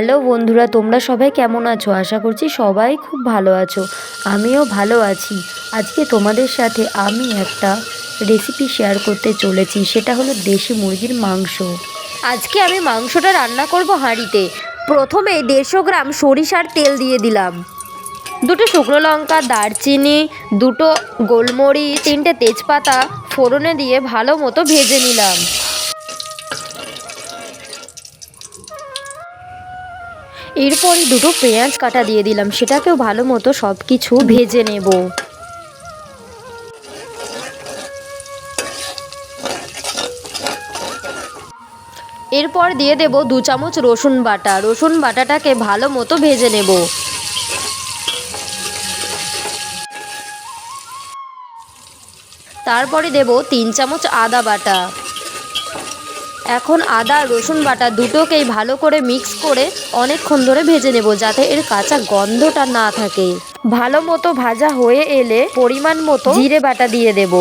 Hello বন্ধুরা, তোমরা সবাই কেমন আছো? আশা করছি সবাই খুব ভালো আছো। আমিও ভালো আছি। আজকে তোমাদের সাথে আমি একটা রেসিপি শেয়ার করতে চলেছি, সেটা হলো দেশি মুরগির মাংস। আজকে আমি মাংসটা রান্না করব হাঁড়িতে। প্রথমে দেড়শো গ্রাম সরিষার তেল দিয়ে দিলাম। দুটো শুকনো লঙ্কা, দারচিনি, দুটো গোলমরিচ, তিনটে তেজপাতা ফোড়নে দিয়ে ভালো মতো ভেজে নিলাম। এরপরই দুটো পেঁয়াজ কাটা দিয়ে দিলাম। সেটাকেও ভালো মতো সব কিছু ভেজে নেব। এরপর দিয়ে দেব দু চামচ রসুন বাটা। রসুন বাটাটাকে ভালো মতো ভেজে নেব। তারপরে দেব তিন চামচ আদা বাটা। এখন আদা, রসুন বাটা দুটোকেই ভালো করে মিক্স করে অনেকক্ষণ ধরে ভেজে নেব যাতে এর কাঁচা গন্ধটা না থাকে। ভালো মতো ভাজা হয়ে এলে পরিমাণ মতো জিরে বাটা দিয়ে দেব।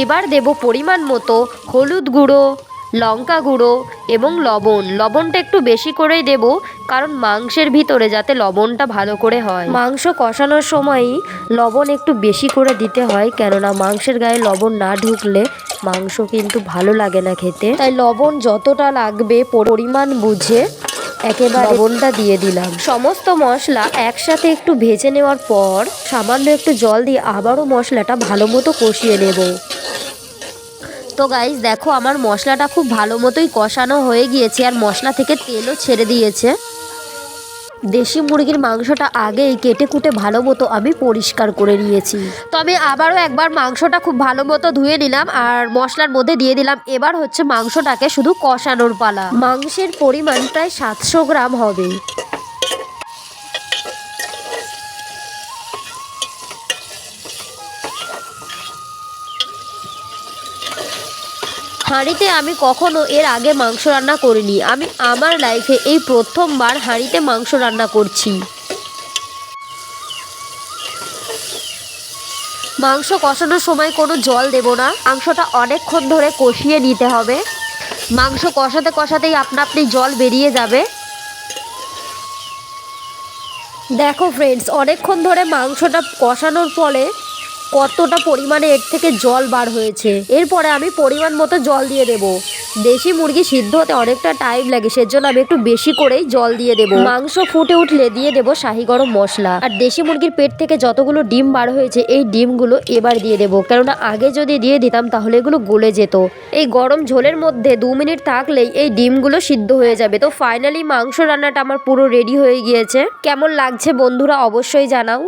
এবার দেব পরিমাণ মতো হলুদ গুঁড়ো। লঙ্কা গুঁড়ো এবং লবণ। লবণটা একটু বেশি করেই দেব, কারণ মাংসের ভিতরে যাতে লবণটা ভালো করে হয়। মাংস কষানোর সময়ই লবণ একটু বেশি করে দিতে হয়, কেননা মাংসের গায়ে লবণ না ঢুকলে মাংস কিন্তু ভালো লাগে না খেতে। তাই লবণ যতটা লাগবে পরিমাণ বুঝে একেবারে লবণটা দিয়ে দিলাম। সমস্ত মশলা একসাথে একটু ভেজে নেওয়ার পর সামান্য একটু জল দিয়ে আবারও মশলাটা ভালো মতো কষিয়ে নেব। তো গাইজ দেখো আমার মশলাটা খুব ভালো মতোই কষানো হয়ে গিয়েছে আর মশলা থেকে তেলও ছেড়ে দিয়েছে। দেশি মুরগির মাংসটা আগেই কেটে কুটে ভালো মতো আমি পরিষ্কার করে নিয়েছি। তো আমি আবারও একবার মাংসটা খুব ভালো মতো ধুয়ে নিলাম আর মশলার মধ্যে দিয়ে দিলাম। এবার হচ্ছে মাংসটাকে শুধু কষানোর পালা। মাংসের পরিমাণ প্রায় সাতশো গ্রাম হবে। হাঁড়িতে আমি কখনো এর আগে মাংস রান্না করিনি। আমি আমার লাইফে এই প্রথমবার হাঁড়িতে মাংস রান্না করছি। মাংস কষানোর সময় কোনো জল দেব না। মাংসটা অনেকক্ষণ ধরে কষিয়ে নিতে হবে। মাংস কষাতে কষাতেই আপনা আপনি জল বেরিয়ে যাবে। দেখো ফ্রেন্ডস অনেকক্ষণ ধরে মাংসটা কষানোর ফলে কতটা পরিমাণে এর থেকে জল বার হয়েছে। এরপরে আমি পরিমাণ মতো জল দিয়ে দেব। দেশি মুরগি সিদ্ধ হতে অনেকটা টাইম লাগে, সেজন্য আমি একটু বেশি করেই জল দিয়ে দেব। মাংস ফুটে উঠলে দিয়ে দেব শাহি গরম মশলা। আর দেশি মুরগির পেট থেকে যতগুলো ডিম বার হয়েছে, এই ডিমগুলো এবার দিয়ে দেব। কেননা আগে যদি দিয়ে দিতাম, তাহলে এগুলো গলে যেত। এই গরম ঝোলের মধ্যে দু মিনিট থাকলেই এই ডিমগুলো সিদ্ধ হয়ে যাবে। তো ফাইনালি মাংস রান্নাটা আমার পুরো রেডি হয়ে গিয়েছে। কেমন লাগছে বন্ধুরা অবশ্যই জানাও।